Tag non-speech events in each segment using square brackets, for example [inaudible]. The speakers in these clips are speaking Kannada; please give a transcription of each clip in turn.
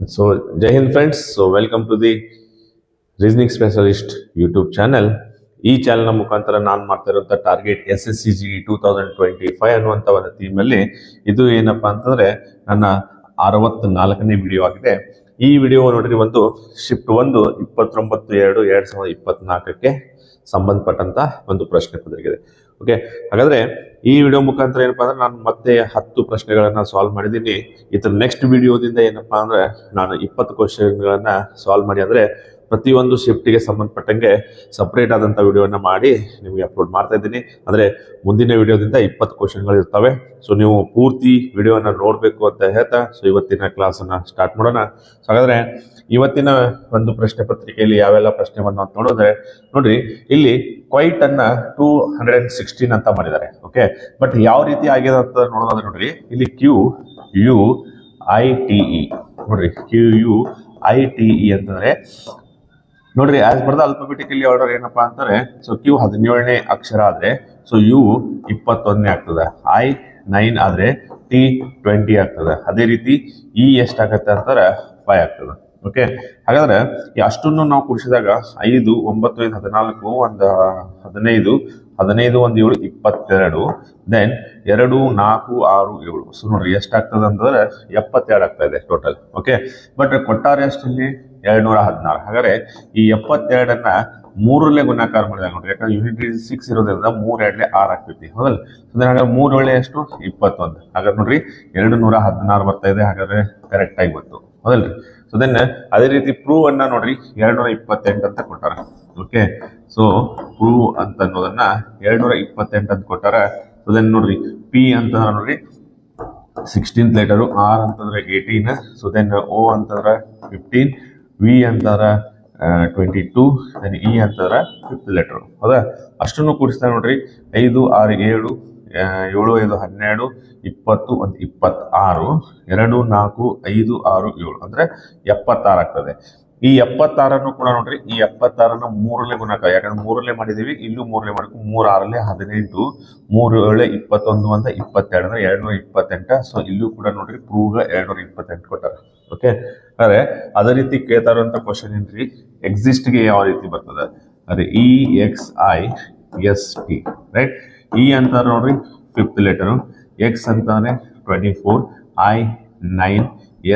So Jai Hind friends so welcome to the reasoning specialist YouTube channel ಈ ಚಾನಲ್ನ ಮುಖಾಂತರ ನಾನು ಮಾಡ್ತಾ ಇರುವಂಥ target S S C G two thousand twenty five ಅನ್ನುವಂಥ ಒಂದು ಥೀಮಲ್ಲಿ ಇದು ಏನಪ್ಪ ಅಂತಂದರೆ ನನ್ನ ಅರವತ್ನಾಲ್ಕನೇ ವಿಡಿಯೋ ಆಗಿದೆ. ಈ ವಿಡಿಯೋ ನೋಡ್ರಿ ಒಂದು ಶಿಫ್ಟ್ ಒಂದು ಇಪ್ಪತ್ತೊಂಬತ್ತು ಎರಡು ಎರಡು ಸಾವಿರದ ಇಪ್ಪತ್ನಾಲ್ಕಕ್ಕೆ ಸಂಬಂಧಪಟ್ಟಂಥ ಒಂದು ಪ್ರಶ್ನೆ ಪತ್ರಿಕೆ ಓಕೆ ಹಾಗಾದ್ರೆ ಈ ವಿಡಿಯೋ ಮುಖಾಂತರ ಏನಪ್ಪಾ ಅಂದ್ರೆ ನಾನು ಮತ್ತೆ ಹತ್ತು ಪ್ರಶ್ನೆಗಳನ್ನ ಸಾಲ್ವ್ ಮಾಡಿದ್ದೀನಿ. ಇದ್ರ ನೆಕ್ಸ್ಟ್ ವಿಡಿಯೋದಿಂದ ಏನಪ್ಪಾ ಅಂದ್ರೆ ನಾನು ಇಪ್ಪತ್ತು ಕ್ವಶನ್ಗಳನ್ನ ಸಾಲ್ವ್ ಮಾಡಿ ಅಂದ್ರೆ ಪ್ರತಿಯೊಂದು ಶಿಫ್ಟಿಗೆ ಸಂಬಂಧಪಟ್ಟಂಗೆ ಸಪ್ರೇಟ್ ಆದಂಥ ವಿಡಿಯೋನ ಮಾಡಿ ನಿಮಗೆ ಅಪ್ಲೋಡ್ ಮಾಡ್ತಾ ಇದ್ದೀನಿ. ಅಂದರೆ ಮುಂದಿನ ವಿಡಿಯೋದಿಂದ ಇಪ್ಪತ್ತು ಕ್ವಶನ್ಗಳು ಇರ್ತವೆ. ಸೊ ನೀವು ಪೂರ್ತಿ ವಿಡಿಯೋನ ನೋಡಬೇಕು ಅಂತ ಹೇಳ್ತಾ ಸೊ ಇವತ್ತಿನ ಕ್ಲಾಸನ್ನು ಸ್ಟಾರ್ಟ್ ಮಾಡೋಣ. ಸೊ ಹಾಗಾದರೆ ಇವತ್ತಿನ ಒಂದು ಪ್ರಶ್ನೆ ಪತ್ರಿಕೆಯಲ್ಲಿ ಯಾವೆಲ್ಲ ಪ್ರಶ್ನೆ ಬಂದು ಅಂತ ನೋಡಿದ್ರೆ, ನೋಡ್ರಿ, ಇಲ್ಲಿ ಕ್ವೈಟ್ ಅನ್ನ ಟೂ ಹಂಡ್ರೆಡ್ ಅಂಡ್ ಸಿಕ್ಸ್ಟೀನ್ ಅಂತ ಮಾಡಿದ್ದಾರೆ. ಓಕೆ ಬಟ್ ಯಾವ ರೀತಿ ಆಗಿದೆ ಅಂತ ನೋಡೋದಾದ್ರೆ ನೋಡ್ರಿ, ಇಲ್ಲಿ Q U I T E ನೋಡ್ರಿ Q U I T E ಅಂತಂದ್ರೆ ನೋಡ್ರಿ ಆಸ್ ಬರ್ದ ಅಲ್ಫಾಬೆಟಿಕಲಿ ಆರ್ಡರ್ ಏನಪ್ಪಾ ಅಂತಾರೆ ಸೊ ಕ್ಯೂ ಹದಿನೇಳನೇ ಅಕ್ಷರ ಆದ್ರೆ ಸೊ ಯು ಇಪ್ಪತ್ತೊಂದನೇ ಆಗ್ತದೆ. ಐ ನೈನ್ ಆದ್ರೆ ಟಿ ಟ್ವೆಂಟಿ ಆಗ್ತದೆ. ಅದೇ ರೀತಿ ಇ ಎಷ್ಟಾಗತ್ತೆ ಅಂತಾರೆ ಫೈವ್ ಆಗ್ತದೆ. ಓಕೆ ಹಾಗಾದ್ರೆ ಅಷ್ಟನ್ನು ನಾವು ಕುಡಿಸಿದಾಗ ಐದು, ಒಂಬತ್ತು, ಐದು, ಹದಿನಾಲ್ಕು, ಒಂದು, ಹದಿನೈದು ಹದಿನೈದು, ಒಂದು, ಏಳು, ಇಪ್ಪತ್ತೆರಡು ದೆನ್ ಎರಡು, ನಾಲ್ಕು, ಆರು, ಏಳು. ಸೊ ನೋಡ್ರಿ ಎಷ್ಟಾಗ್ತದೆ ಅಂತಂದ್ರೆ, ಎಪ್ಪತ್ತೆರಡು ಆಗ್ತಾ ಇದೆ ಟೋಟಲ್ ಓಕೆ ಬಟ್ ಕೊಟ್ಟಾರೆ ಎಷ್ಟಿಲ್ಲಿ ಎರಡು ನೂರ ಹದಿನಾರು ಹಾಗಾದ್ರೆ ಈ ಎಪ್ಪತ್ತೆರಡನ್ನ ಮೂರಲ್ಲೇ ಗುಣಾಕಾರ ಮಾಡಿದಾಗ ನೋಡ್ರಿ, ಯಾಕಂದ್ರೆ ಯೂನಿಟ್ ಸಿಕ್ಸ್ ಇರೋದ್ರಿಂದ ಮೂರ್ ಎರಡ್ಲೆ ಆರ್ ಆಗ್ತೈತಿ. ಹೌದಲ್ಲ? ಸೊ ಹಾಗಾದ್ರೆ ಮೂರ್ ಒಳ್ಳೆ ಎಷ್ಟು? ಇಪ್ಪತ್ತೊಂದು. ಹಾಗಾದ್ರೆ ನೋಡ್ರಿ ಎರಡು ನೂರ ಹದಿನಾರು ಬರ್ತಾ ಇದೆ, ಹಾಗಾದ್ರೆ ಕರೆಕ್ಟ್ ಆಗಿ ಬಂತು. ಹೌದಲ್ರಿ? ಸೊ ದೆನ್ ಅದೇ ರೀತಿ ಪ್ರೂವ್ ಅನ್ನ ನೋಡ್ರಿ ಎರಡ್ ನೂರ ಇಪ್ಪತ್ತೆಂಟು ಅಂತ ಕೊಟ್ಟಾರ. ಓಕೆ ಸೊ ಪ್ರೂವ್ ಅಂತ ಅನ್ನೋದನ್ನ ಎರಡ್ ನೂರ ಇಪ್ಪತ್ತೆಂಟು ಅಂತ ಕೊಟ್ಟಾರ. ಸೊ ದೆನ್ ನೋಡ್ರಿ ಪಿ ಅಂತಂದ್ರೆ ನೋಡ್ರಿ ಸಿಕ್ಸ್ಟೀನ್ತ್ ಲೆಟರು ಆರ್ ಅಂತಂದ್ರೆ ಏಯ್ಟೀನ್ ಸೊ ದೆನ್ ಓ ಅಂತಂದ್ರೆ ಫಿಫ್ಟೀನ್ ವಿ ಅಂತಾರ ಟ್ವೆಂಟಿ ಟೂ ದೆನ್ ಇ ಅಂತಾರ ಫಿಫ್ತ್ ಲೆಟರ್ ಹೌದಾ? ಅಷ್ಟನ್ನು ಕೂಡಿಸ್ತಾರೆ ನೋಡ್ರಿ. ಐದು, ಆರು, ಏಳು ಏಳು, ಐದು, ಹನ್ನೆರಡು, ಇಪ್ಪತ್ತು, ಒಂದು, ಇಪ್ಪತ್ತಾರು, ಎರಡು, ನಾಲ್ಕು, ಐದು, ಆರು, ಏಳು. ಅಂದ್ರೆ ಎಪ್ಪತ್ತಾರು ಆಗ್ತದೆ. ಈ ಎಪ್ಪತ್ತಾರನ್ನು ಕೂಡ ನೋಡ್ರಿ, ಈ ಎಪ್ಪತ್ತಾರನ್ನ ಮೂರಲ್ಲೇ ಗುಣಕ, ಯಾಕಂದ್ರೆ ಮೂರಲ್ಲೇ ಮಾಡಿದೀವಿ ಇಲ್ಲೂ ಮೂರಲ್ಲೇ ಮಾಡಬೇಕು ಮೂರ ಆರಲ್ಲೇ ಹದಿನೆಂಟು, ಮೂರು ಏಳು ಇಪ್ಪತ್ತೊಂದು ಅಂತ ಇಪ್ಪತ್ತೆರಡು ಅಂದ್ರೆ ಎರಡ್ನೂರ ಇಪ್ಪತ್ತೆಂಟ ಸೊ ಇಲ್ಲೂ ಕೂಡ ನೋಡ್ರಿ ಪ್ರೂವ್ಗ ಎರಡ್ನೂರ ಇಪ್ಪತ್ತೆಂಟು ಕೊಟ್ಟಾರ. ಓಕೆ ಅದೇ ಅದೇ ರೀತಿ ಕೇಳ್ತಾ ಇರುವಂತ ಕ್ವಶನ್ ಏನ್ರಿ ಎಕ್ಸಿಸ್ಟ್ಗೆ ಯಾವ ರೀತಿ ಬರ್ತದೆ? ಅದೇ E X I S T right E ಅಂತಾರೆ ನೋಡ್ರಿ ಫಿಫ್ತ್ ಲೆಟರು ಎಕ್ಸ್ ಅಂತಾನೆ twenty four I nine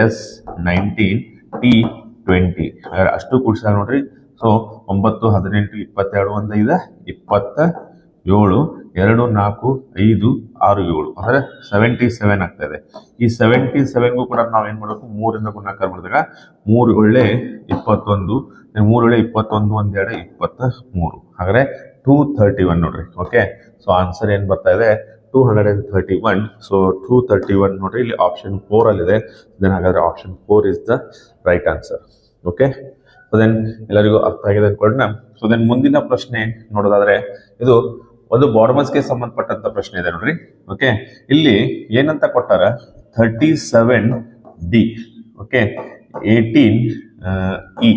S nineteen T twenty ಅಷ್ಟು ಕೂಡಿಸಿದಾಗ ನೋಡ್ರಿ. ಸೊ ಒಂಬತ್ತು, ಹದಿನೆಂಟು, ಇಪ್ಪತ್ತೆರಡು, ಒಂದು, ಐದು, ಇಪ್ಪತ್ತ, ಏಳು, ಎರಡು, ನಾಲ್ಕು, ಐದು, ಆರು, ಏಳು. ಅಂದರೆ ಸೆವೆಂಟಿ ಸೆವೆನ್ ಆಗ್ತಾ ಇದೆ. ಈ ಸೆವೆಂಟಿ ಸೆವೆನ್ಗೂ ಕೂಡ ನಾವು ಏನು ಮಾಡಬೇಕು? ಮೂರಿಂದ ಗುಣಾಕಾರ ಮಾಡಿದಾಗ ಮೂರು ಒಳ್ಳೆ ಇಪ್ಪತ್ತೊಂದು ಮೂರು ಒಳ್ಳೆ ಇಪ್ಪತ್ತೊಂದು ಒಂದೆರಡು ಇಪ್ಪತ್ತ ಮೂರು. ಹಾಗಾದರೆ ಟೂ ಥರ್ಟಿ ಒನ್ ನೋಡ್ರಿ. ಓಕೆ ಸೊ ಆನ್ಸರ್ ಏನು ಬರ್ತಾ ಇದೆ? Two hundred and thirty one so two thirty one ನೋಡ್ರಿ, ಇಲ್ಲಿ ಆಪ್ಷನ್ ಫೋರಲ್ಲಿದೆ ದೆನ್ ಹಾಗಾದ್ರೆ option four is the right answer okay so then ಎಲ್ಲರಿಗೂ ಅರ್ಥ ಆಗಿದೆ ಅನ್ಕೊಂಡ ಸೊ ದೆನ್ ಮುಂದಿನ ಪ್ರಶ್ನೆ ನೋಡೋದಾದ್ರೆ, ಇದು ಒಂದು ಬಾರ್ಮಸ್ಗೆ ಸಂಬಂಧಪಟ್ಟಂತ ಪ್ರಶ್ನೆ ಇದೆ ನೋಡ್ರಿ. ಓಕೆ ಇಲ್ಲಿ ಏನಂತ ಕೊಟ್ಟಾರ? Thirty seven D okay eighteen E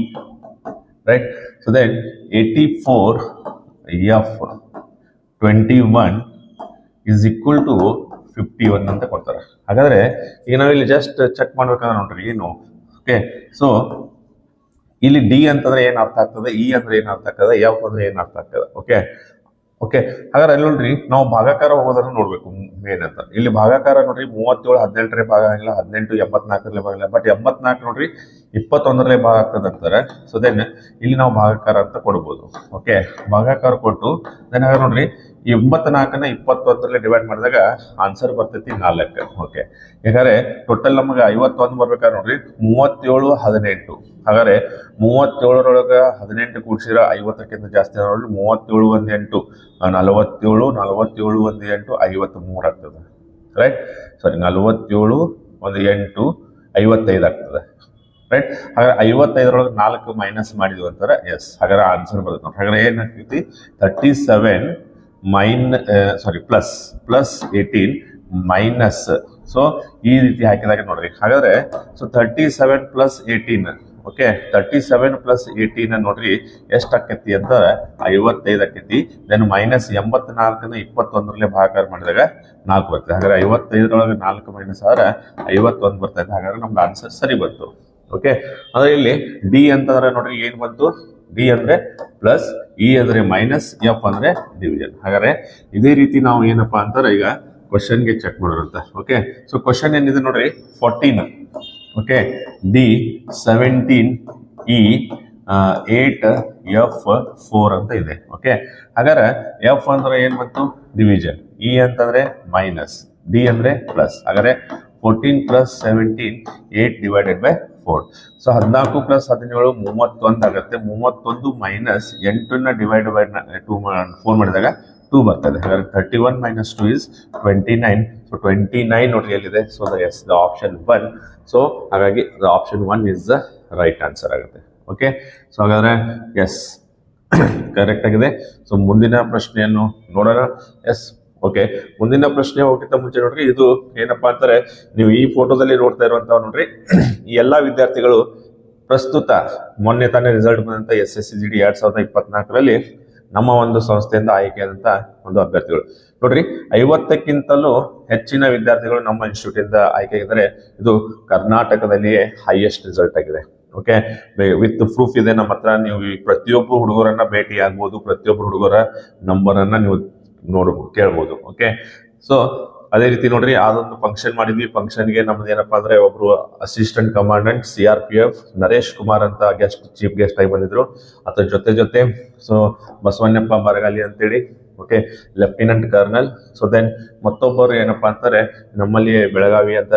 right so then eighty four F twenty one is equal to fifty one ಅಂತ ಕೊಡ್ತಾರೆ. ಹಾಗಾದ್ರೆ ಈಗ ನಾವಿಲ್ಲಿ ಜಸ್ಟ್ ಚೆಕ್ ಮಾಡ್ಬೇಕಂದ್ರೆ ನೋಡ್ರಿ ಏನು? ಓಕೆ ಸೊ ಇಲ್ಲಿ ಡಿ ಅಂತಂದ್ರೆ ಏನ್ ಅರ್ಥ ಆಗ್ತದೆ? ಇ ಅಂದ್ರೆ ಏನ್ ಅರ್ಥ ಆಗ್ತದೆ? ಎಫ್ ಅಂದ್ರೆ ಏನ್ ಅರ್ಥ ಆಗ್ತದೆ? ಓಕೆ ಓಕೆ ಹಾಗಾದ್ರೆ ಅಲ್ಲಿ ನೋಡ್ರಿ, ನಾವು ಭಾಗಾಕಾರ ಹೋಗೋದನ್ನ ನೋಡ್ಬೇಕು ಮೇನ್ ಅಂತ. ಇಲ್ಲಿ ಭಾಗಾಕಾರ ನೋಡ್ರಿ, ಮೂವತ್ತೇಳು, ಹದಿನೆಂಟರೇ ಭಾಗ ಆಗಿಲ್ಲ, ಹದಿನೆಂಟು, ಎಂಬತ್ನಾಲ್ಕರಲ್ಲೇ ಭಾಗ ಇಲ್ಲ ಬಟ್ ಎಂಬತ್ನಾಲ್ಕು ನೋಡ್ರಿ, ಇಪ್ಪತ್ತೊಂದರಲ್ಲೇ ಭಾಗ ಆಗ್ತದೆ ಅಂತಾರೆ. ಸೊ ದೆನ್ ಇಲ್ಲಿ ನಾವು ಭಾಗಾಕಾರ ಅಂತ ಕೊಡ್ಬೋದು. ಓಕೆ ಭಾಗಾಕಾರ ಕೊಟ್ಟು ದೆನ್ ಹಾಗಾದ್ರೆ ನೋಡ್ರಿ ಎಂಬತ್ನಾಲ್ಕನ್ನ ಇಪ್ಪತ್ತೊಂದರಲ್ಲಿ ಡಿವೈಡ್ ಮಾಡಿದಾಗ ಆನ್ಸರ್ ಬರ್ತೈತಿ ನಾಲ್ಕು. ಓಕೆ ಯಾಕಂದ್ರೆ ಟೋಟಲ್ ನಮಗೆ ಐವತ್ತೊಂದು ಬರ್ಬೇಕಾದ್ರೆ ನೋಡ್ರಿ? ಮೂವತ್ತೇಳು, ಹದಿನೆಂಟು. ಹಾಗಾದ್ರೆ ಮೂವತ್ತೇಳರೊಳಗೆ ಹದಿನೆಂಟು ಕೂಡಿಸಿದ್ರೆ ಐವತ್ತಕ್ಕಿಂತ ಜಾಸ್ತಿ ನೋಡ್ರಿ. ಮೂವತ್ತೇಳು ಒಂದು ಎಂಟು, ನಲವತ್ತೇಳು ನಲವತ್ತೇಳು ಒಂದು ಎಂಟು ಐವತ್ತು ಮೂರು ಆಗ್ತದೆ. ರೈಟ್ ಸಾರಿ ನಲವತ್ತೇಳು ಒಂದು ಎಂಟು, ಐವತ್ತೈದು ಆಗ್ತದೆ. ರೈಟ್ ಹಾಗಾದ್ರೆ ಐವತ್ತೈದರೊಳಗೆ ನಾಲ್ಕು ಮೈನಸ್ ಮಾಡಿದ್ವಿ ಅಂತಾರೆ. ಎಸ್ ಹಾಗಾದ್ರೆ ಆನ್ಸರ್ ಬರುತ್ತೆ ಹಾಗಾದ್ರೆ ಏನಾಗ್ತೈತಿ thirty seven mine sorry plus plus eighteen minus so ಈ ರೀತಿ ಹಾಕಿದಾಗ ನೋಡ್ರಿ. ಹಾಗಾದ್ರೆ so thirty seven plus eighteen okay thirty seven plus eighteen ನೋಡ್ರಿ ಎಷ್ಟು ಆಕೈತಿ ಅಂತ? ಐವತ್ತೈದು ಆಕೈತಿ ದೆನ್ ಮೈನಸ್ ಎಂಬತ್ನಾಲ್ಕನ ಇಪ್ಪತ್ತೊಂದರಲ್ಲೇ ಭಾಗಾಕಾರ ಮಾಡಿದಾಗ ನಾಲ್ಕು ಬರ್ತದೆ ಹಾಗಾದ್ರೆ ಐವತ್ತೈದರೊಳಗೆ ನಾಲ್ಕು ಮೈನಸ್ ಆದ್ರೆ ಐವತ್ತೊಂದು ಬರ್ತೈತೆ. ಹಾಗಾದ್ರೆ ನಮ್ದು ಆನ್ಸರ್ ಸರಿ ಬಂತು ಓಕೆ ಅಂದ್ರೆ ಇಲ್ಲಿ ಡಿ ಅಂತಂದ್ರೆ ನೋಡ್ರಿ, ಏನು ಬಂತು? ಡಿ ಅಂದ್ರೆ ಪ್ಲಸ್ ಇ ಅಂದ್ರೆ ಮೈನಸ್ ಎಫ್ ಅಂದ್ರೆ ಡಿವಿಷನ್ ಹಾಗಾದರೆ ಇದೇ ರೀತಿ ನಾವು ಏನಪ್ಪ ಅಂತಾರೆ, ಈಗ ಕ್ವಶನ್ಗೆ ಚೆಕ್ ಮಾಡೋರಂತ ಓಕೆ ಸೊ ಕ್ವಶನ್ ಏನಿದೆ ನೋಡ್ರಿ? Fourteen okay D seventeen E eight F four ಅಂತ ಇದೆ. ಓಕೆ ಹಾಗಾದ್ರೆ ಎಫ್ ಅಂದ್ರೆ ಏನು ಬಂತು? ಡಿವಿಷನ್ ಇ ಅಂತಂದ್ರೆ ಮೈನಸ್ ಡಿ ಅಂದ್ರೆ ಪ್ಲಸ್ ಹಾಗಾದ್ರೆ fourteen plus seventeen eight divided by four so ಹದಿನಾಲ್ಕು ಪ್ಲಸ್ ಹದಿನೇಳು, ಮೂವತ್ತೊಂದು ಆಗುತ್ತೆ. ಮೂವತ್ತೊಂದು ಮೈನಸ್ ಎಂಟನ್ನ ಡಿವೈಡ್ ಬೈ ಟೂ ಫೋರ್ ಮಾಡಿದಾಗ ಟೂ ಬರ್ತದೆ. ಹಾಗಾದ್ರೆ thirty one minus two is twenty nine so twenty nine ನೋಡ್ರಿ ಎಲ್ಲಿದೆ? So the yes the option one so ಹಾಗಾಗಿ the option one is the right answer ಆಗುತ್ತೆ. ಓಕೆ ಸೊ ಹಾಗಾದ್ರೆ ಎಸ್ ಕರೆಕ್ಟ್ [coughs] ಆಗಿದೆ. ಸೊ ಮುಂದಿನ ಪ್ರಶ್ನೆಯನ್ನು ನೋಡೋಣ. ಎಸ್ ಓಕೆ ಮುಂದಿನ ಪ್ರಶ್ನೆ ಹೋಗಿಂತ ಮುಂಚೆ ನೋಡ್ರಿ. ಇದು ಏನಪ್ಪಾ ಅಂತಾರೆ, ನೀವು ಈ ಫೋಟೋದಲ್ಲಿ ನೋಡ್ತಾ ಇರುವಂತಹ ನೋಡ್ರಿ. ಈ ಎಲ್ಲಾ ವಿದ್ಯಾರ್ಥಿಗಳು ಪ್ರಸ್ತುತ ಮೊನ್ನೆ ತಾನೇ ರಿಸಲ್ಟ್ ಬಂದಂತ S S C G D ಎರಡ್ ಸಾವಿರದ ಇಪ್ಪತ್ನಾಲ್ಕರಲ್ಲಿ ನಮ್ಮ ಒಂದು ಸಂಸ್ಥೆಯಿಂದ ಆಯ್ಕೆಯಾದಂತ ಒಂದು ಅಭ್ಯರ್ಥಿಗಳು. ನೋಡ್ರಿ, ಐವತ್ತಕ್ಕಿಂತಲೂ ಹೆಚ್ಚಿನ ವಿದ್ಯಾರ್ಥಿಗಳು ನಮ್ಮ ಇನ್ಸ್ಟಿಟ್ಯೂಟ್ ಇಂದ ಆಯ್ಕೆಯಾಗಿದ್ದಾರೆ ಇದು ಕರ್ನಾಟಕದಲ್ಲಿಯೇ ಹೈಯೆಸ್ಟ್ ರಿಸಲ್ಟ್ ಆಗಿದೆ. ಓಕೆ ವಿತ್ ಪ್ರೂಫ್ ಇದೆ ನಮ್ಮ ಹತ್ರ. ನೀವು ಈ ಪ್ರತಿಯೊಬ್ಬ ಹುಡುಗರನ್ನ ಭೇಟಿ ಆಗ್ಬೋದು ಪ್ರತಿಯೊಬ್ಬ ಹುಡುಗರ ನಂಬರ್ ಅನ್ನ ನೀವು ನೋಡ್ಬೋದು ಕೇಳ್ಬೋದು ಓಕೆ ಸೊ ಅದೇ ರೀತಿ ನೋಡ್ರಿ, ಅದೊಂದು ಫಂಕ್ಷನ್ ಮಾಡಿದ್ವಿ. ಫಂಕ್ಷನ್ಗೆ ನಮ್ದು ಏನಪ್ಪಾ ಅಂದ್ರೆ, ಒಬ್ರು assistant commandant C R P F Naresh Kumar ಅಂತ ಗೆಸ್ಟ್ ಚೀಫ್ ಗೆಸ್ಟ್ ಆಗಿ ಬಂದಿದ್ರು. ಅದ್ರ ಜೊತೆ ಜೊತೆ ಸೊ ಬಸವಣ್ಣಪ್ಪ ಬರಗಾಲಿ ಅಂತೇಳಿ okay lieutenant colonel so then ಮತ್ತೊಬ್ಬರು ಏನಪ್ಪಾ ಅಂತಾರೆ, ನಮ್ಮಲ್ಲಿ ಬೆಳಗಾವಿ ಅಂತ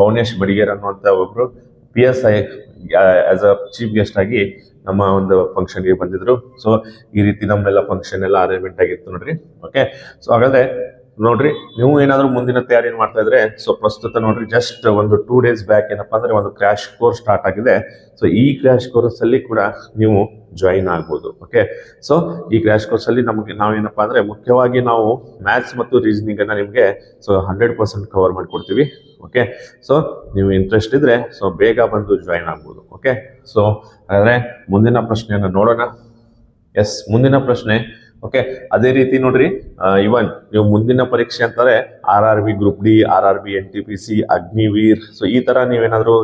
ಮೌನೇಶ್ ಬಡಿಗೇರ್ ಅನ್ನುವಂತ ಒಬ್ರು P S I as a chief guest ಆಗಿ ನಮ್ಮ ಒಂದು ಫಂಕ್ಷನ್ಗೆ ಬಂದಿದ್ರು. ಸೊ ಈ ರೀತಿ ನಮ್ಮೆಲ್ಲ ಫಂಕ್ಷನ್ ಎಲ್ಲ ಅರೇಂಜ್ಮೆಂಟ್ ಆಗಿತ್ತು ನೋಡ್ರಿ. ಓಕೆ ಸೊ ಹಾಗಾದ್ರೆ ನೋಡ್ರಿ, ನೀವು ಏನಾದರೂ ಮುಂದಿನ ತಯಾರಿ ಮಾಡ್ತಾ ಇದ್ರೆ ಸೊ ಪ್ರಸ್ತುತ ನೋಡ್ರಿ ಜಸ್ಟ್ ಒಂದು ಟೂ ಡೇಸ್ ಬ್ಯಾಕ್ ಏನಪ್ಪ ಅಂದ್ರೆ ಒಂದು ಕ್ರ್ಯಾಶ್ ಕೋರ್ಸ್ ಸ್ಟಾರ್ಟ್ ಆಗಿದೆ. ಸೊ ಈ ಕ್ರ್ಯಾಶ್ ಕೋರ್ಸ್ ಅಲ್ಲಿ ಕೂಡ ನೀವು ಜಾಯಿನ್ ಆಗ್ಬೋದು ಓಕೆ ಸೊ ಈ ಕ್ರ್ಯಾಶ್ ಕೋರ್ಸ್ ಅಲ್ಲಿ ನಮಗೆ ನಾವೇನಪ್ಪ ಅಂದ್ರೆ ಮುಖ್ಯವಾಗಿ ನಾವು ಮ್ಯಾಥ್ಸ್ ಮತ್ತು ರೀಸನಿಂಗ್ ಅನ್ನ ನಿಮಗೆ ಸೊ ಹಂಡ್ರೆಡ್ ಪರ್ಸೆಂಟ್ ಕವರ್ ಮಾಡಿಕೊಡ್ತೀವಿ ಓಕೆ ಸೊ ನೀವು ಇಂಟ್ರೆಸ್ಟ್ ಇದ್ರೆ ಸೊ ಬೇಗ ಬಂದು ಜಾಯಿನ್ ಆಗ್ಬೋದು ಓಕೆ ಸೊ ಹಾಗಾದ್ರೆ ಮುಂದಿನ ಪ್ರಶ್ನೆಯನ್ನು ನೋಡೋಣ. ಎಸ್ ಮುಂದಿನ ಪ್ರಶ್ನೆ ಓಕೆ ಅದೇ ರೀತಿ ನೋಡ್ರಿ ಇವನ್ ನೀವು ಮುಂದಿನ ಪರೀಕ್ಷೆ ಅಂತಾರೆ R R B group D R R B N T P C Agniveer so ಈ ತರ ನೀವೇನಾದ್ರೂ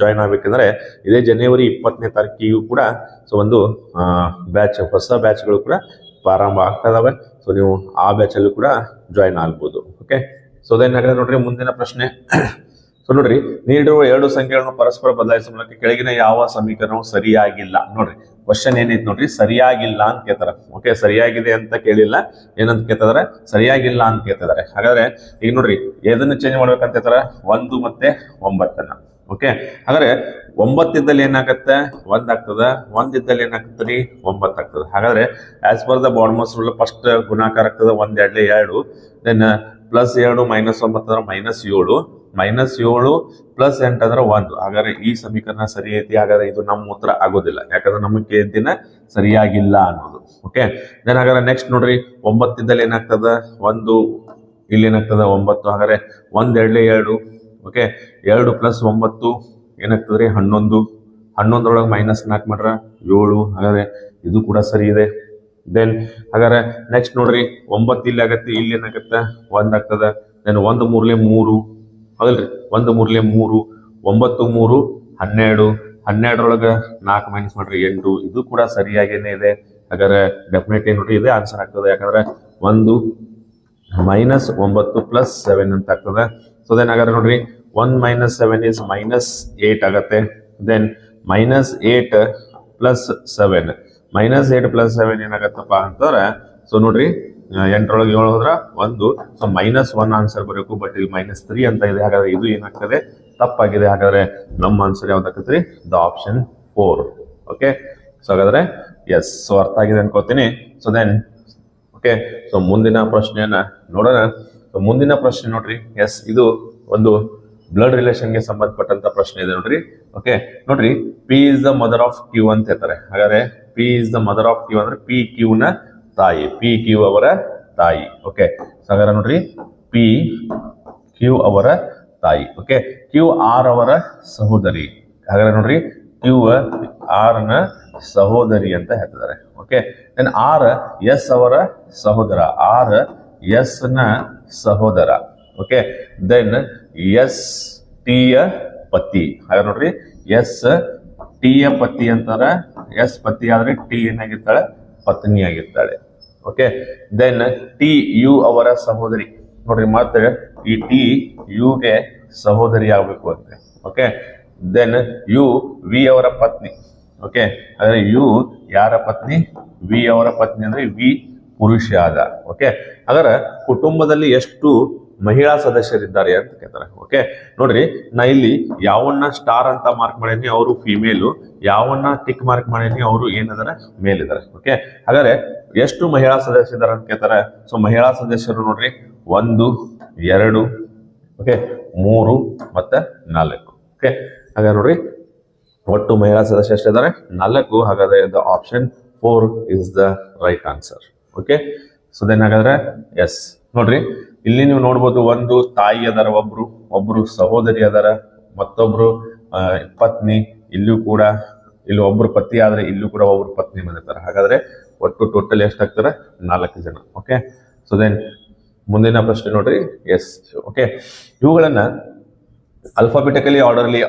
ಜಾಯಿನ್ ಆಗ್ಬೇಕಂದ್ರೆ, ಇದೇ ಜನವರಿ ಇಪ್ಪತ್ತನೇ ತಾರೀಕಿಗೂ ಕೂಡ ಸೊ ಒಂದು ಬ್ಯಾಚ್ ಹೊಸ ಬ್ಯಾಚ್ಗಳು ಕೂಡ ಪ್ರಾರಂಭ ಆಗ್ತಾ ಇದಾವೆ. ಸೊ ನೀವು ಆ ಬ್ಯಾಚ್ ಅಲ್ಲೂ ಕೂಡ ಜಾಯಿನ್ ಆಗ್ಬೋದು. ಓಕೆ ಸೊ ದೆನ್ ಹಾಗಾದ್ರೆ ನೋಡ್ರಿ, ಮುಂದಿನ ಪ್ರಶ್ನೆ. ಸೊ ನೋಡ್ರಿ, ನೀಡಿರುವ ಎರಡು ಸಂಖ್ಯೆಗಳನ್ನು ಪರಸ್ಪರ ಬದಲಾಯಿಸುವ ಮೂಲಕ ಕೆಳಗಿನ ಯಾವ ಸಮೀಕರಣವು ಸರಿಯಾಗಿಲ್ಲ. ನೋಡ್ರಿ ಕ್ವಶನ್ ಏನೈತಿ ನೋಡ್ರಿ, ಸರಿಯಾಗಿಲ್ಲ ಅಂತ ಕೇಳ್ತಾರೆ. ಓಕೆ ಸರಿಯಾಗಿದೆ ಅಂತ ಕೇಳಿಲ್ಲ, ಏನಂತ ಕೇಳ್ತಿದಾರೆ ಸರಿಯಾಗಿಲ್ಲ ಅಂತ ಕೇಳ್ತಿದಾರೆ ಹಾಗಾದ್ರೆ, ಈಗ ನೋಡ್ರಿ, ಎದನ್ನ ಚೇಂಜ್ ಮಾಡ್ಬೇಕಂತ ಹೇಳ್ತಾರೆ? ಒಂದು ಮತ್ತೆ ಒಂಬತ್ತನ್ನ. ಓಕೆ ಹಾಗಾದ್ರೆ, ಒಂಬತ್ತಿದ್ದಲ್ಲಿ ಏನಾಗತ್ತೆ? ಒಂದ್ ಆಗ್ತದ, ಒಂದಿದ್ದಲ್ಲಿ ಏನಾಗ್ತದೆ ರೀ? ಒಂಬತ್ತು ಆಗ್ತದೆ. ಹಾಗಾದ್ರೆ as per the BODMAS rule first ಗುಣಾಕಾರ ಆಗ್ತದೆ ಒಂದ್ ಎರಡು ದೆನ್ ಪ್ಲಸ್ ಎರಡು ಮೈನಸ್ ಒಂಬತ್ತು ಅಂದ್ರೆ ಮೈನಸ್ ಏಳು. ಮೈನಸ್ ಏಳು ಪ್ಲಸ್ ಎಂಟು ಅಂದ್ರೆ ಒಂದು. ಹಾಗಾದ್ರೆ ಈ ಸಮೀಕರಣ ಸರಿ ಐತಿ? ಹಾಗಾದ್ರೆ ಇದು ನಮ್ಮ ಉತ್ತರ ಆಗೋದಿಲ್ಲ. ಯಾಕಂದ್ರೆ ನಮಗೆ ದಿನ ಸರಿಯಾಗಿಲ್ಲ ಅನ್ನೋದು. ಓಕೆ ದೆನ್ ಹಾಗಾದ್ರೆ ನೆಕ್ಸ್ಟ್ ನೋಡ್ರಿ. ಒಂಬತ್ತಿದ್ದಲ್ಲಿ ಏನಾಗ್ತದ? ಒಂದು. ಇಲ್ಲಿ ಏನಾಗ್ತದ? ಒಂಬತ್ತು. ಹಾಗಾದ್ರೆ ಒಂದ್ ಎರಡ್ಲೆ ಎರಡು ಓಕೆ ಎರಡು ಪ್ಲಸ್ ಒಂಬತ್ತು ಏನಾಗ್ತದ್ರಿ? ಹನ್ನೊಂದು. ಹನ್ನೊಂದರೊಳಗೆ ಮೈನಸ್ ನಾಲ್ಕು ಮಾಡ್ರ ಏಳು. ಹಾಗಾದ್ರೆ ಇದು ಕೂಡ ಸರಿ ಇದೆ. ದೆನ್ ಹಾಗಾದ್ರೆ ನೆಕ್ಸ್ಟ್ ನೋಡ್ರಿ. ಒಂಬತ್ತು ಇಲ್ಲಿ ಆಗತ್ತೆ, ಇಲ್ಲಿ ಏನಾಗತ್ತೆ? ಒಂದ್ ಆಗ್ತದ. ದೆನ್ ಒಂದು ಮೂರ್ಲೆ ಮೂರು. ಹೌದಲ್ರಿ? ಒಂದು ಮೂರ್ಲೆ ಮೂರು, ಒಂಬತ್ತು ಮೂರು, ಹನ್ನೆರಡು. ಹನ್ನೆರಡರೊಳಗೆ ನಾಲ್ಕು ಮೈನಸ್ ಮಾಡ್ರಿ, ಎಂಟು. ಇದು ಕೂಡ ಸರಿಯಾಗೇನೆ ಇದೆ. ಹಾಗಾದ್ರೆ ಡೆಫಿನೆಟ್ಲಿ ನೋಡ್ರಿ, ಇದೇ ಆನ್ಸರ್ ಆಗ್ತದೆ. ಯಾಕಂದ್ರೆ ಒಂದು ಮೈನಸ್ ಒಂಬತ್ತು ಪ್ಲಸ್ ಸೆವೆನ್ ಅಂತ ಆಗ್ತದೆ. ಸೊ ದೆನ್ ಹಾಗಾದ್ರೆ ನೋಡ್ರಿ one minus seven is minus eight ಆಗತ್ತೆ. Then minus eight plus seven minus eight plus seven ಏನಾಗತ್ತಪ್ಪ ಅಂತಂದ್ರೆ ಸೊ ನೋಡ್ರಿ ಎಂಟರೊಳಗೆ ಏಳು ಹೋದ್ರ ಒಂದು. ಸೊ ಮೈನಸ್ ಒನ್ ಆನ್ಸರ್ ಬರಬೇಕು ಬಟ್ ಇಲ್ಲಿ ಮೈನಸ್ ತ್ರೀ ಅಂತ ಇದೆ. ಹಾಗಾದ್ರೆ ಇದು ಏನಾಗ್ತದೆ? ತಪ್ಪಾಗಿದೆ. ಹಾಗಾದ್ರೆ ನಮ್ಮ answer ಯಾವ್ದಾಕತ್ರಿ the option four okay so ಹಾಗಾದ್ರೆ ಎಸ್ ಸೊ ಅರ್ಥ ಆಗಿದೆ ಅನ್ಕೋತೀನಿ. ಸೊ ದೆನ್ ಓಕೆ ಸೊ ಮುಂದಿನ ಪ್ರಶ್ನೆಯನ್ನ ನೋಡೋಣ. ಸೊ ಮುಂದಿನ ಪ್ರಶ್ನೆ ನೋಡ್ರಿ. ಎಸ್ ಇದು ಒಂದು ಬ್ಲಡ್ ರಿಲೇಷನ್ಗೆ ಸಂಬಂಧಪಟ್ಟಂತ ಪ್ರಶ್ನೆ ಇದೆ ನೋಡ್ರಿ. ಓಕೆ ನೋಡ್ರಿ P is the mother of Q ಅಂತ ಹೇಳ್ತಾರೆ. ಹಾಗಾದ್ರೆ P is the mother of Q ಅಂದ್ರೆ ಪಿ ಕ್ಯೂ ನ ತಾಯಿ ಪಿ ಕ್ಯೂ ಅವರ ತಾಯಿ ಓಕೆ ಸಾಗರ ನೋಡ್ರಿ ಪಿ ಕ್ಯೂ ಅವರ ತಾಯಿ ಓಕೆ ಕ್ಯೂ ಆರ್ ಅವರ ಸಹೋದರಿ. ಹಾಗಾದ್ರೆ ನೋಡ್ರಿ ಕ್ಯೂ ಆರ್ನ ಸಹೋದರಿ ಅಂತ ಹೇಳ್ತಿದ್ದಾರೆ ಓಕೆ ದೆನ್ ಆರ್ ಎಸ್ ಅವರ ಸಹೋದರ ಆರ್ ಎಸ್ನ ಸಹೋದರ ಓಕೆ ದೆನ್ ಎಸ್ ಟಿ ಪತಿ. ಹಾಗಾದ್ರೆ ನೋಡ್ರಿ ಎಸ್ ಟಿ ಪತಿ ಅಂತಾರ ಎಸ್ ಪತಿ ಆದ್ರೆ ಟಿ ಏನಾಗಿರ್ತಾಳೆ? ಪತ್ನಿ ಆಗಿರ್ತಾಳೆ ಓಕೆ ದೆನ್ ಟಿ ಯು ಅವರ ಸಹೋದರಿ. ನೋಡ್ರಿ ಮತ್ತೆ ಈ ಟಿ ಯುಗೆ ಸಹೋದರಿ ಆಗಬೇಕು ಅಂತ. ಓಕೆ ದೆನ್ ಯು ವಿ ಅವರ ಪತ್ನಿ. ಓಕೆ ಅಂದರೆ ಯು ಯಾರ ಪತ್ನಿ? ವಿ ಅವರ ಪತ್ನಿ ಅಂದ್ರೆ ವಿ ಪುರುಷ ಆದ. ಓಕೆ ಅದರ ಕುಟುಂಬದಲ್ಲಿ ಎಷ್ಟು ಮಹಿಳಾ ಸದಸ್ಯರಿದ್ದಾರೆ ಅಂತ ಕೇಳ್ತಾರೆ. ಓಕೆ ನೋಡ್ರಿ, ನಾ ಇಲ್ಲಿ ಯಾವನ್ನ ಸ್ಟಾರ್ ಅಂತ ಮಾರ್ಕ್ ಮಾಡೀನಿ ಅವರು ಫಿಮೇಲು ಯಾವನ್ನ ಟಿಕ್ ಮಾರ್ಕ್ ಮಾಡೀನಿ ಅವರು ಏನಿದ್ದಾರೆ? ಮೇಲ್ ಇದಾರೆ ಓಕೆ ಹಾಗಾದ್ರೆ, ಎಷ್ಟು ಮಹಿಳಾ ಸದಸ್ಯರಿದ್ದಾರೆ ಅಂತ ಕೇಳ್ತಾರೆ? ಸೊ ಮಹಿಳಾ ಸದಸ್ಯರು ನೋಡ್ರಿ, ಒಂದು, ಎರಡು ಓಕೆ ಮೂರು ಮತ್ತೆ ನಾಲ್ಕು. ಓಕೆ ಹಾಗಾದ್ರೆ ನೋಡ್ರಿ, ಒಟ್ಟು ಮಹಿಳಾ ಸದಸ್ಯ ಎಷ್ಟಿದ್ದಾರೆ ನಾಲ್ಕು. ಹಾಗಾದ್ರೆ the option four is the right answer okay so then ಹಾಗಾದ್ರೆ ಎಸ್ ನೋಡ್ರಿ ಇಲ್ಲಿ ನೀವು ನೋಡ್ಬೋದು ಒಂದು ತಾಯಿ ಅದರ, ಒಬ್ರು ಒಬ್ರು ಸಹೋದರಿ ಅದರ, ಮತ್ತೊಬ್ರು ಪತ್ನಿ, ಇಲ್ಲೂ ಕೂಡ, ಇಲ್ಲಿ ಒಬ್ರು ಪತಿ ಆದ್ರೆ ಇಲ್ಲೂ ಕೂಡ ಒಬ್ರು ಪತ್ನಿ ಬಂದಿರ್ತಾರೆ. ಹಾಗಾದ್ರೆ ಒಟ್ಟು ಟೋಟಲ್ ಎಷ್ಟಾಗ್ತಾರೆ? ನಾಲ್ಕು ಜನ ಓಕೆ ಸೊ ದೆನ್ ಮುಂದಿನ ಪ್ರಶ್ನೆ ನೋಡ್ರಿ. ಎಸ್ ಓಕೆ ಇವುಗಳನ್ನ ಅಲ್ಫಾಬೆಟಿಕಲಿ ಆರ್ಡರ್ಲಿ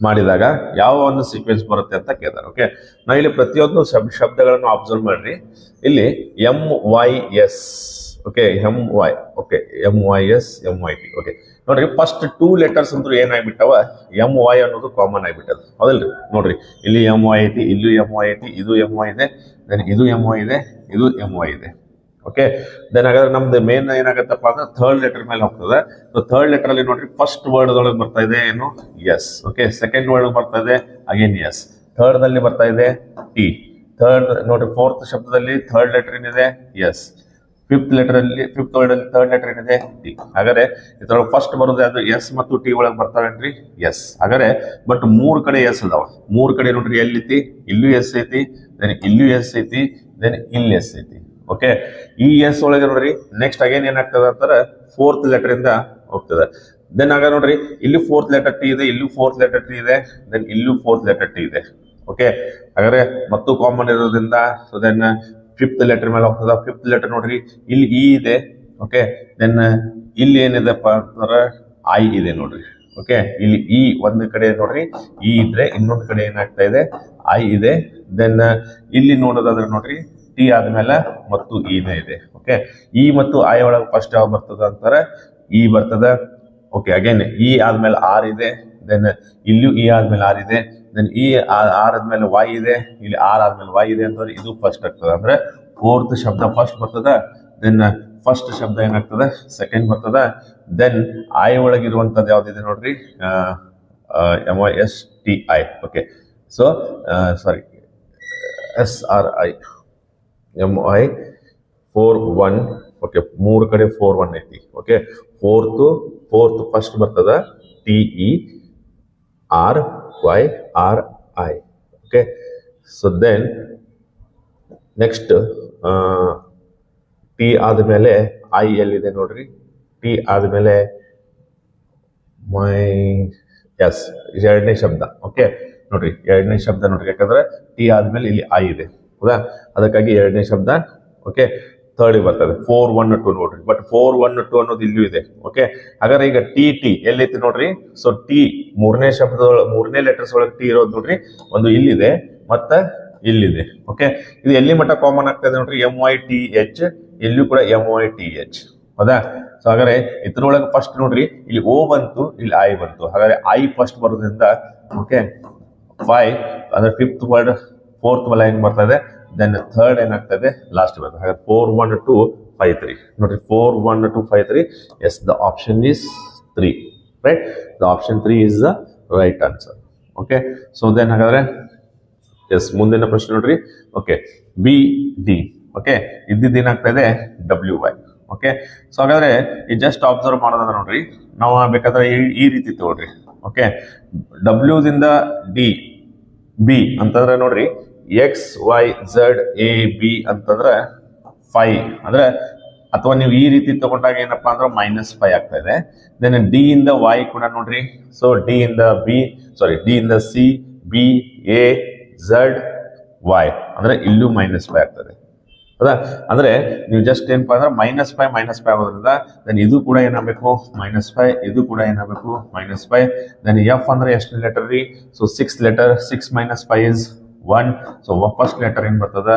ಮಾಡಿದಾಗ ಯಾವ ಒಂದು ಸೀಕ್ವೆನ್ಸ್ ಬರುತ್ತೆ ಅಂತ ಕೇಳ್ತಾರೆ ಓಕೆ ನಾವು ಇಲ್ಲಿ ಪ್ರತಿಯೊಂದು ಶಬ್, ಶಬ್ದಗಳನ್ನು ಅಬ್ಸರ್ವ್ ಮಾಡ್ರಿ. ಇಲ್ಲಿ M Y S okay M Y okay M Y S M Y T okay ನೋಡ್ರಿ ಫಸ್ಟ್ ಟೂ ಲೆಟರ್ಸ್ ಅಂತೂ ಏನಾಗ್ಬಿಟ್ಟವ? ಎಂ ವೈ ಅನ್ನೋದು ಕಾಮನ್ ಆಗಿಬಿಟ್ಟದ. ಹೌದಲ್ರಿ? ನೋಡ್ರಿ, ಇಲ್ಲಿ ಎಂ ವೈ ಐತಿ, ಇಲ್ಲಿ ಎಂ ವೈ ಐತಿ, ಇದು ಎಂ ವೈ ಇದೆ ದೆನ್ ಇದು ಎಂ ವೈ ಇದೆ, ಇದು ಎಂ ವೈ ಇದೆ. ಓಕೆ ದೆನ್ ಹಾಗಾದ್ರೆ ನಮ್ದು ಮೇನ್ ಏನಾಗತ್ತಪ್ಪ ಅಂದ್ರೆ ಥರ್ಡ್ ಲೆಟರ್ ಮೇಲೆ ಹೋಗ್ತದೆ. ಸೊ ಥರ್ಡ್ ಲೆಟರ್ ಅಲ್ಲಿ ನೋಡ್ರಿ ಫಸ್ಟ್ ವರ್ಡ್ ಒಳಗೆ ಬರ್ತಾ ಇದೆ ಏನು? ಎಸ್ ಓಕೆ ಸೆಕೆಂಡ್ ವರ್ಡ್ ಬರ್ತಾ ಇದೆ ಅಗೇನ್ ಎಸ್ ಥರ್ಡ್ ಅಲ್ಲಿ ಬರ್ತಾ ಇದೆ ಟಿ ಥರ್ಡ್ ನೋಡ್ರಿ ಫೋರ್ತ್ ಶಬ್ದದಲ್ಲಿ ಥರ್ಡ್ ಲೆಟರ್ ಏನಿದೆ? ಎಸ್ ಫಿಫ್ತ್ ಲೆಟರ್ ಅಲ್ಲಿ ಫಿಫ್ತ್ ವರ್ಡ್ ಅಲ್ಲಿ ಥರ್ಡ್ ಲೆಟರ್ ಏನಿದೆ? ಟಿ ಹಾಗಾದ್ರೆ ಇದ್ರೊಳಗೆ ಫಸ್ಟ್ ಬರೋದೇ ಅದು ಎಸ್ ಮತ್ತು ಟಿ ಒಳಗೆ ಬರ್ತಾವೇನ್ರಿ? ಎಸ್ ಹಾಗಾದ್ರೆ ಬಟ್ ಮೂರ್ ಕಡೆ ಎಸ್ ಅದಾವ. ಮೂರ್ ಕಡೆ ನೋಡ್ರಿ, ಎಲ್ಲಿತಿ? ಇಲ್ಲೂ ಎಸ್ ಐತಿ ದೆನ್ ಇಲ್ಲೂ ಎಸ್ ಐತಿ ದೆನ್ ಇಲ್ಲಿ ಎಸ್ ಐತಿ. ಓಕೆ ಈ ಎಸ್ ಒಳಗೆ ನೋಡ್ರಿ ನೆಕ್ಸ್ಟ್ ಅಗೇನ್ ಏನಾಗ್ತದೆ ಅಂತಾರೆ? ಫೋರ್ತ್ ಲೆಟರ್ ಇಂದ ಹೋಗ್ತದೆ. ದೆನ್ ಆಗ ನೋಡ್ರಿ, ಇಲ್ಲಿ ಫೋರ್ತ್ ಲೆಟರ್ ಟಿ ಇದೆ, ಇಲ್ಲೂ ಫೋರ್ತ್ ಲೆಟರ್ ಟಿ ಇದೆ ದೆನ್ ಇಲ್ಲೂ ಫೋರ್ತ್ ಲೆಟರ್ ಟಿ ಇದೆ. ಓಕೆ ಹಾಗಾದ್ರೆ ಮತ್ತು ಕಾಮನ್ ಇರೋದ್ರಿಂದ ಸೊ ದೆನ್ ಫಿಫ್ತ್ ಲೆಟರ್ ಮೇಲೆ ಹೋಗ್ತದ. ಫಿಫ್ತ್ ಲೆಟರ್ ನೋಡ್ರಿ, ಇಲ್ಲಿ ಇ ಇದೆ ಓಕೆ ದೆನ್ ಇಲ್ಲಿ ಏನಿದೆಪ್ಪ ಅಂತಂದ್ರೆ ಐ ಇದೆ ನೋಡ್ರಿ ಓಕೆ ಇಲ್ಲಿ ಇ ಒಂದು ಕಡೆ ನೋಡ್ರಿ ಇ ಇದ್ರೆ ಇನ್ನೊಂದು ಕಡೆ ಏನಾಗ್ತಾ ಇದೆ? ಐ ಇದೆ. ದೆನ್ ಇಲ್ಲಿ ನೋಡೋದಾದ್ರೆ ನೋಡ್ರಿ ಟಿ ಆದ್ಮೇಲೆ ಮತ್ತು ಇನೇ ಇದೆ ಓಕೆ ಇ ಮತ್ತು ಐ ಒಳಗೆ ಫಸ್ಟ್ ಯಾವ ಬರ್ತದ ಅಂತಾರೆ? ಇ ಬರ್ತದ ಓಕೆ ಅಗೇನ್ ಇ ಆದ್ಮೇಲೆ ಆರ್ ಇದೆ. ದೆನ್ ಇಲ್ಲಿಯೂ ಇ ಆದ್ಮೇಲೆ ಆರ್ ಇದೆ. ದೆನ್ ಈ ಆರ್ ಆದ್ಮೇಲೆ ವೈ ಇದೆ, ಇಲ್ಲಿ ಆರ್ ಆದ್ಮೇಲೆ ವೈ ಇದೆ ಅಂತಂದ್ರೆ ಇದು ಫಸ್ಟ್ ಆಗ್ತದೆ. ಅಂದ್ರೆ ಫೋರ್ತ್ ಶಬ್ದ ಫಸ್ಟ್ ಬರ್ತದ ದೆನ್ ಫಸ್ಟ್ ಶಬ್ದ ಏನಾಗ್ತದೆ? ಸೆಕೆಂಡ್ ಬರ್ತದ. ದೆನ್ ಐ ಒಳಗಿರುವಂಥದ್ದು ಯಾವ್ದಿದೆ ನೋಡ್ರಿ? M I S T I okay so sorry S R I M I four one okay ಮೂರು ಕಡೆ ಫೋರ್ ಒನ್ ಐತಿ. ಓಕೆ ಫೋರ್ತು ಫೋರ್ತ್ ಫಸ್ಟ್ ಬರ್ತದ. T E R Y R I okay so then next T ಆದಮೇಲೆ ಐ ಎಲ್ಲಿದೆ ನೋಡ್ರಿ? ಟಿ ಆದಮೇಲೆ ಮೈ ಎಸ್ ಎರಡನೇ ಶಬ್ದ. ಓಕೆ ನೋಡ್ರಿ, ಎರಡನೇ ಶಬ್ದ ನೋಡ್ರಿ. ಯಾಕಂದ್ರೆ ಟಿ ಆದ್ಮೇಲೆ ಇಲ್ಲಿ ಐ ಇದೆ. ಹೌದಾ? ಅದಕ್ಕಾಗಿ ಎರಡನೇ ಶಬ್ದ. ಓಕೆ ಥರ್ಡ್ ಬರ್ತದೆ. ಫೋರ್ ಒನ್ ಟು ನೋಡ್ರಿ. ಬಟ್ ಫೋರ್ ಒನ್ ಟು ಅನ್ನೋದು ಇಲ್ಲೂ ಇದೆ. ಓಕೆ ಹಾಗಾದ್ರೆ ಈಗ ಟಿ ಟಿ ಎಲ್ಲೈತಿ ನೋಡ್ರಿ? ಸೊ ಟಿ ಮೂರನೇ ಶಬ್ದ ಮೂರನೇ ಲೆಟರ್ಸ್ ಒಳಗೆ ಟಿ ಇರೋದು ನೋಡ್ರಿ? ಒಂದು ಇಲ್ಲಿದೆ, ಮತ್ತೆ ಇಲ್ಲಿದೆ. ಓಕೆ ಇದು ಎಲ್ಲಿ ಮಟ್ಟ ಕಾಮನ್ ಆಗ್ತದೆ ನೋಡ್ರಿ? ಎಂ ವೈ ಟಿ ಎಚ್ ಇಲ್ಲೂ ಕೂಡ ಎಂ ವೈ ಟಿ ಎಚ್ ಹೌದಾ? ಸೊ ಹಾಗಾದ್ರೆ ಇದ್ರೊಳಗೆ ಫಸ್ಟ್ ನೋಡ್ರಿ. ಇಲ್ಲಿ ಓ ಬಂತು, ಇಲ್ಲಿ ಐ ಬಂತು. ಹಾಗಾದ್ರೆ ಐ ಫಸ್ಟ್ ಬರೋದ್ರಿಂದ ಓಕೆ ಫೈವ್ ಅಂದ್ರೆ ಫಿಫ್ತ್ ವರ್ಡ್ ಫೋರ್ತ್ ಲೈನ್ ಬರ್ತಾ ಇದೆ. ದೆನ್ ಥರ್ಡ್ ಏನಾಗ್ತದೆ? ಲಾಸ್ಟ್ ಬರ್ತದೆ ಹಾಗಾದ್ರೆ four one two five three ನೋಡ್ರಿ four one two five three yes the option is three right the option three is the right answer okay so then ಹಾಗಾದ್ರೆ ಎಸ್ ಮುಂದಿನ ಪ್ರಶ್ನೆ ನೋಡ್ರಿ. ಓಕೆ ಬಿ ಡಿ ಓಕೆ ಇದ್ದಿದ್ದು ಏನಾಗ್ತಾ ಇದೆ ಡಬ್ಲ್ಯೂ ವೈ ಓಕೆ ಸೊ ಹಾಗಾದ್ರೆ, ಈ ಜಸ್ಟ್ ಅಬ್ಸರ್ವ್ ಮಾಡೋದಾದ್ರೆ ನೋಡ್ರಿ. ನಾವು ಬೇಕಾದ್ರೆ ಈ- ಈ ರೀತಿ ತಗೊಳ್ರಿ. ಓಕೆ ಡಬ್ಲ್ಯೂದಿಂದ ಡಿ ಬಿ ಅಂತಂದ್ರೆ ನೋಡ್ರಿ X, Y, Z, A, B ಅಂತಂದ್ರೆ ಫೈ. ಅಂದ್ರೆ ಅಥವಾ ನೀವು ಈ ರೀತಿ ತಗೊಂಡಾಗ ಏನಪ್ಪಾ ಅಂದ್ರೆ ಮೈನಸ್ ಫೈ ಆಗ್ತಾ ಇದೆ. ದೆನ್ ಡಿ ಇಂದ ವೈ ಕೂಡ ನೋಡ್ರಿ. ಸೊ ಡಿ ಇಂದ ಬಿ ಸಾರಿ ಡಿ ಇಂದ C B A Z Y ಅಂದ್ರೆ ಇಲ್ಲೂ ಮೈನಸ್ ಫೈ ಆಗ್ತದೆ ಹೌದಾ ಅಂದ್ರೆ ನೀವು ಜಸ್ಟ್ ಏನಪ್ಪಾ ಅಂದ್ರೆ ಮೈನಸ್ ಫೈ ಮೈನಸ್ ಫೈ ಆಗೋದ್ರಿಂದ ದೆನ್ ಇದು ಕೂಡ ಏನಾಗಬೇಕು? ಮೈನಸ್ ಫೈ, ಇದು ಕೂಡ ಏನಾಗಬೇಕು? Minus five. ದೆನ್ ಎಫ್ ಅಂದ್ರೆ ಎಷ್ಟು ಲೆಟರ್ ರೀ? So six letter six minus five is one so first letter ಏನು ಬರ್ತದ?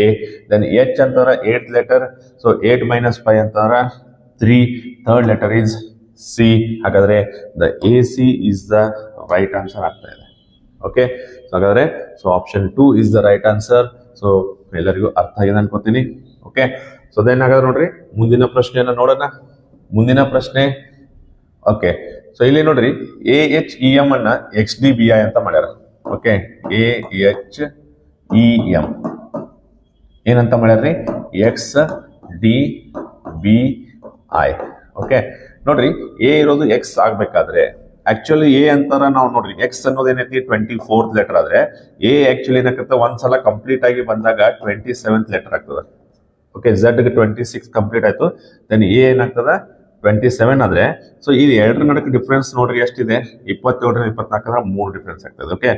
ಎ ದೆನ್ ಎಚ್ ಅಂತಂದ್ರೆ eight letter so eight minus five ಅಂತಂದ್ರೆ three third letter is C ಹಾಗಾದ್ರೆ the A C is the right answer ಆಗ್ತಾ ಇದೆ. ಓಕೆ ಸೊ ಹಾಗಾದ್ರೆ so option two is the right answer so ಎಲ್ಲರಿಗೂ ಅರ್ಥ ಆಗಿದೆ ಅನ್ಕೋತೀನಿ. ಓಕೆ ಸೊ ಹಾಗಾದ್ರೆ ನೋಡ್ರಿ, ಮುಂದಿನ ಪ್ರಶ್ನೆಯನ್ನ ನೋಡೋಣ. ಮುಂದಿನ ಪ್ರಶ್ನೆ. ಓಕೆ ಸೊ ಇಲ್ಲಿ ನೋಡ್ರಿ ಎ ಎಚ್ ಇ ಎಂ ಅನ್ನ ಎಕ್ಸ್ ಡಿ ಬಿ ಐ ಅಂತ ಮಾಡ್ಯಾರ. Okay? A H E M ಏನಂತ ಮಾಡ್ಯಾರ್ರಿ? X D B I okay? ನೋಡ್ರಿ ಎ ಇರೋದು ಎಕ್ಸ್ ಆಗ್ಬೇಕಾದ್ರೆ ಆಕ್ಚುಲಿ ಎ ಅಂತಾರ ನಾವು ನೋಡ್ರಿ ಎಕ್ಸ್ ಅನ್ನೋದು ಏನೈತಿ? ಟ್ವೆಂಟಿ ಫೋರ್ತ್ ಲೆಟರ್ ಆದ್ರೆ ಎ ಆಕ್ಚುಲಿ ಏನಾಗುತ್ತೆ? ಒಂದ್ಸಲ ಕಂಪ್ಲೀಟ್ ಆಗಿ ಬಂದಾಗ ಟ್ವೆಂಟಿ ಸೆವೆಂತ್ ಲೆಟರ್ ಆಗ್ತದೆ. ಓಕೆ ಝಡ್ಗೆ ಟ್ವೆಂಟಿ ಸಿಕ್ಸ್ ಕಂಪ್ಲೀಟ್ ಆಯ್ತು. ದೆನ್ ಎ ಏನಾಗ್ತದ? ಟ್ವೆಂಟಿ ಸೆವೆನ್ ಆದರೆ ಸೊ ಈ ಎರಡರ ನಡುವೆ ಡಿಫ್ರೆನ್ಸ್ ನೋಡ್ರಿ ಎಷ್ಟಿದೆ? ಇಪ್ಪತ್ತೇಳರಿಂದ ಇಪ್ಪತ್ನಾಲ್ಕರ ಅಂದ್ರೆ ಮೂರು ಡಿಫ್ರೆನ್ಸ್ ಆಗ್ತದೆ ಓಕೆ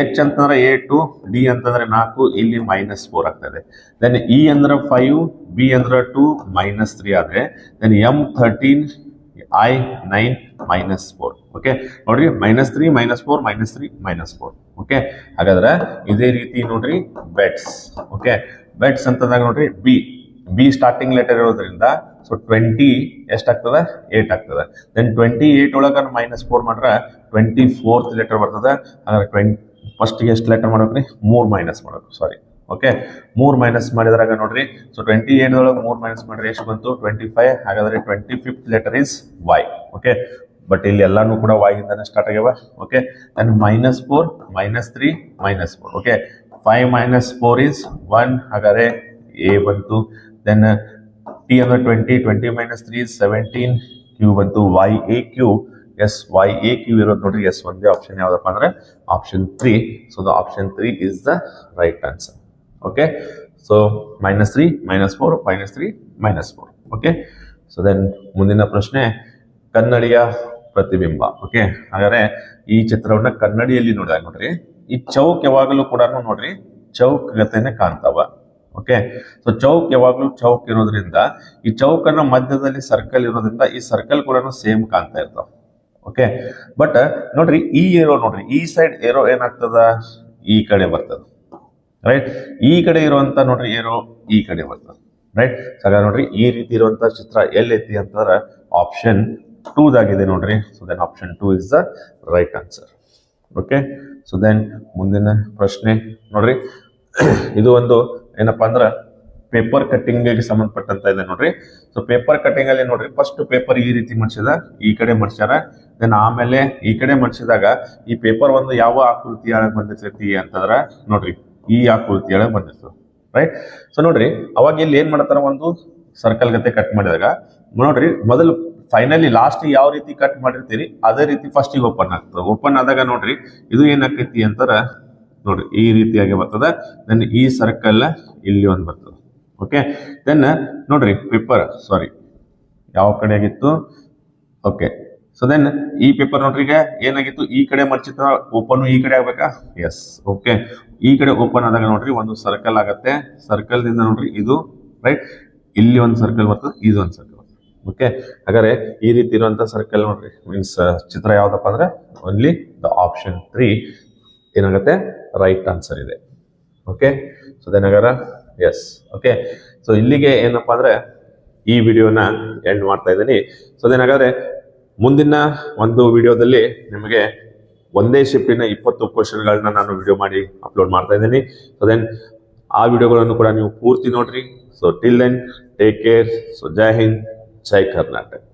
ಎಚ್ ಅಂತಂದ್ರೆ ಎ ಟು ಡಿ ಅಂತಂದ್ರೆ ನಾಲ್ಕು, ಇಲ್ಲಿ ಮೈನಸ್ ಫೋರ್ ಆಗ್ತದೆ. ದೆನ್ ಇ ಅಂದ್ರೆ ಫೈವ್ ಬಿ ಅಂದ್ರೆ ಟು ಮೈನಸ್ ತ್ರೀ ಆದರೆ then M thirteen I nine minus four okay ನೋಡ್ರಿ minus three minus four minus three minus four okay ಹಾಗಾದ್ರೆ ಇದೇ ರೀತಿ ನೋಡ್ರಿ ಬೆಟ್ಸ್ ಓಕೆ ಬೆಟ್ಸ್ ಅಂತಂದಾಗ ನೋಡ್ರಿ ಬಿ ಬಿ ಸ್ಟಾರ್ಟಿಂಗ್ ಲೆಟರ್ ಇರೋದ್ರಿಂದ ಸೊ ಟ್ವೆಂಟಿ ಎಷ್ಟಾಗ್ತದೆ? ಏಟ್ ಆಗ್ತದೆ ದೆನ್ ಟ್ವೆಂಟಿ ಏಟ್ ಒಳಗೆ ಮೈನಸ್ ಫೋರ್ ಮಾಡ್ರೆ ಟ್ವೆಂಟಿ ಫೋರ್ತ್ ಲೆಟರ್ ಬರ್ತದೆ. ಹಾಗಾದ್ರೆ ಟ್ವೆಂಟಿ ಫಸ್ಟ್ಗೆ ಎಷ್ಟು ಲೆಟರ್ ಮಾಡ್ಬೇಕ್ರಿ? ಮೂರು ಮೈನಸ್ ಮಾಡಬೇಕು ಸಾರಿ ಓಕೆ ಮೂರು ಮೈನಸ್ ಮಾಡಿದ್ರಾಗ ನೋಡ್ರಿ. ಸೊ ಟ್ವೆಂಟಿ ಏಟ್ ಒಳಗೆ ಮೂರು ಮೈನಸ್ ಮಾಡ್ರಿ ಎಷ್ಟು ಬಂತು? ಟ್ವೆಂಟಿ ಫೈವ್ ಹಾಗಾದ್ರೆ twenty fifth letter is Y okay but ಇಲ್ಲಿ ಎಲ್ಲಾನು ಕೂಡ ವೈ ಇಂದಾನೆ ಸ್ಟಾರ್ಟ್ ಆಗ್ಯಾವ. Okay then minus four minus three minus four okay five minus four is one ಹಾಗಾದ್ರೆ ಎ ಬಂತು. ದೆನ್ ಟಿ ಅಂದರೆ twenty twenty minus three seventeen Q ಬಂತು Y A Q S Y A Q ಇರೋದು ನೋಡ್ರಿ ಎಸ್ ಒಂದೇ ಆಪ್ಷನ್ ಯಾವ್ದಪ್ಪ ಅಂದ್ರೆ option three so the option three is the right answer okay so minus three minus four minus three minus four okay so then ಮುಂದಿನ ಪ್ರಶ್ನೆ, ಕನ್ನಡಿಯ ಪ್ರತಿಬಿಂಬ. ಓಕೆ ಹಾಗಾದ್ರೆ ಈ ಚಿತ್ರವನ್ನ ಕನ್ನಡಿಯಲ್ಲಿ ನೋಡಿದಾಗ ನೋಡ್ರಿ, ಈ ಚೌಕ್ ಯಾವಾಗಲೂ ಕೂಡ ನೋಡ್ರಿ, ಚೌಕ್ ಗತೆನೆ ಕಾಣ್ತಾವ. ಓಕೆ ಸೊ ಚೌಕ್ ಯಾವಾಗಲೂ ಚೌಕ್ ಇರೋದ್ರಿಂದ, ಈ ಚೌಕನ ಮಧ್ಯದಲ್ಲಿ ಸರ್ಕಲ್ ಇರೋದ್ರಿಂದ ಈ ಸರ್ಕಲ್ ಕೂಡ ಸೇಮ್ ಕಾಣ್ತಾ ಇರ್ತಾವ. ಓಕೆ ಬಟ್ ನೋಡ್ರಿ, ಈ ಏರೋ ನೋಡ್ರಿ, ಈ ಸೈಡ್ ಏರೋ ಏನಾಗ್ತದ? ಈ ಕಡೆ ಬರ್ತದ. ರೈಟ್ ಈ ಕಡೆ ಇರುವಂತ ನೋಡ್ರಿ ಏರೋ ಈ ಕಡೆ ಬರ್ತದ. ರೈಟ್ ಹಾಗಾದ್ರೆ ನೋಡ್ರಿ, ಈ ರೀತಿ ಇರುವಂತ ಚಿತ್ರ ಎಲ್ಲೈತಿ ಅಂತಂದ್ರೆ ಆಪ್ಷನ್ ಟೂದಾಗಿದೆ ನೋಡ್ರಿ. So then option two is the right answer okay so then ಮುಂದಿನ ಪ್ರಶ್ನೆ ನೋಡ್ರಿ. ಇದು ಒಂದು ಏನಪ್ಪಾ ಅಂದ್ರ ಪೇಪರ್ ಕಟ್ಟಿಂಗ್ ಸಂಬಂಧಪಟ್ಟಂತ ಇದೆ ನೋಡ್ರಿ. ಸೊ ಪೇಪರ್ ಕಟ್ಟಿಂಗ್ ಅಲ್ಲಿ ನೋಡ್ರಿ ಫಸ್ಟ್ ಪೇಪರ್ ಈ ರೀತಿ ಮಡ್ಸಿದ, ಈ ಕಡೆ ಮಡ್ಸ್ಯಾರ. ದೆನ್ ಆಮೇಲೆ ಈ ಕಡೆ ಮಡ್ಸಿದಾಗ ಈ ಪೇಪರ್ ಒಂದು ಯಾವ ಆಕೃತಿ ಒಳಗೆ ಬಂದಿರ್ತೈತಿ ಅಂತಂದ್ರ ನೋಡ್ರಿ, ಈ ಆಕೃತಿ ಒಳಗೆ ಬಂದಿರ್ತದೆ ರೈಟ್ ಸೊ ನೋಡ್ರಿ, ಅವಾಗ ಇಲ್ಲಿ ಏನ್ ಮಾಡ್ತಾರ ಒಂದು ಸರ್ಕಲ್ ಗತೆ ಕಟ್ ಮಾಡಿದಾಗ, ನೋಡ್ರಿ, ಮೊದಲು ಫೈನಲಿ ಲಾಸ್ಟ್ ಯಾವ ರೀತಿ ಕಟ್ ಮಾಡಿರ್ತೀರಿ, ಅದೇ ರೀತಿ ಫಸ್ಟಿಗೆ ಓಪನ್ ಆಗ್ತದೆ. ಓಪನ್ ಆದಾಗ ನೋಡ್ರಿ, ಇದು ಏನಾಕೈತಿ ಅಂತಾರ ನೋಡ್ರಿ, ಈ ರೀತಿಯಾಗಿ ಬರ್ತದೆ. ದೆನ್ ಈ ಸರ್ಕಲ್ ಇಲ್ಲಿ ಒಂದು ಬರ್ತದೆ. ಓಕೆ ದೆನ್ ನೋಡ್ರಿ ಪೇಪರ್ ಸಾರಿ ಯಾವ ಕಡೆ ಆಗಿತ್ತು? ಓಕೆ ಸೊ ದೆನ್ ಈ ಪೇಪರ್ ನೋಡ್ರಿ ಈಗ ಏನಾಗಿತ್ತು? ಈ ಕಡೆ ಮರ್ಚಿತ ಓಪನ್ ಈ ಕಡೆ ಆಗ್ಬೇಕಾ? ಎಸ್ ಓಕೆ ಈ ಕಡೆ ಓಪನ್ ಆದಾಗ ನೋಡ್ರಿ, ಒಂದು ಸರ್ಕಲ್ ಆಗತ್ತೆ. ಸರ್ಕಲ್ ದಿಂದ ನೋಡ್ರಿ, ಇದು ರೈಟ್ ಇಲ್ಲಿ ಒಂದು ಸರ್ಕಲ್ ಬರ್ತದೆ, ಇದು ಒಂದು ಸರ್ಕಲ್ ಓಕೆ ಹಾಗಾದ್ರೆ ಈ ರೀತಿ ಇರುವಂತ ಸರ್ಕಲ್ ನೋಡ್ರಿ ಮೀನ್ಸ್ ಚಿತ್ರ ಯಾವ್ದಪ್ಪ ಅಂದ್ರೆ ಓನ್ಲಿ ದ ಆಪ್ಷನ್ ತ್ರೀ ಏನಾಗುತ್ತೆ? ರೈಟ್ ಆನ್ಸರ್ ಇದೆ. ಓಕೆ ಸೊ ದೆನ್ ಹಾಗಾರ ಎಸ್ ಓಕೆ ಸೊ ಇಲ್ಲಿಗೆ ಏನಪ್ಪಾ ಅಂದ್ರೆ, ಈ ವಿಡಿಯೋನ ಎಂಡ್ ಮಾಡ್ತಾ ಇದ್ದೀನಿ. ಸೊ ಅದೇನಾಗಾದ್ರೆ ಮುಂದಿನ ಒಂದು ವಿಡಿಯೋದಲ್ಲಿ ನಿಮಗೆ ಒಂದೇ ಶಿಫ್ಟಿನ ಇಪ್ಪತ್ತು ಕ್ವಶನ್ಗಳನ್ನ ನಾನು ವಿಡಿಯೋ ಮಾಡಿ ಅಪ್ಲೋಡ್ ಮಾಡ್ತಾ ಇದ್ದೀನಿ. ಸೊ ದೆನ್ ಆ ವಿಡಿಯೋಗಳನ್ನು ಕೂಡ ನೀವು ಪೂರ್ತಿ ನೋಡ್ರಿ. So till then take care so Jai Hind ಜೈ ಕರ್ನಾಟಕ್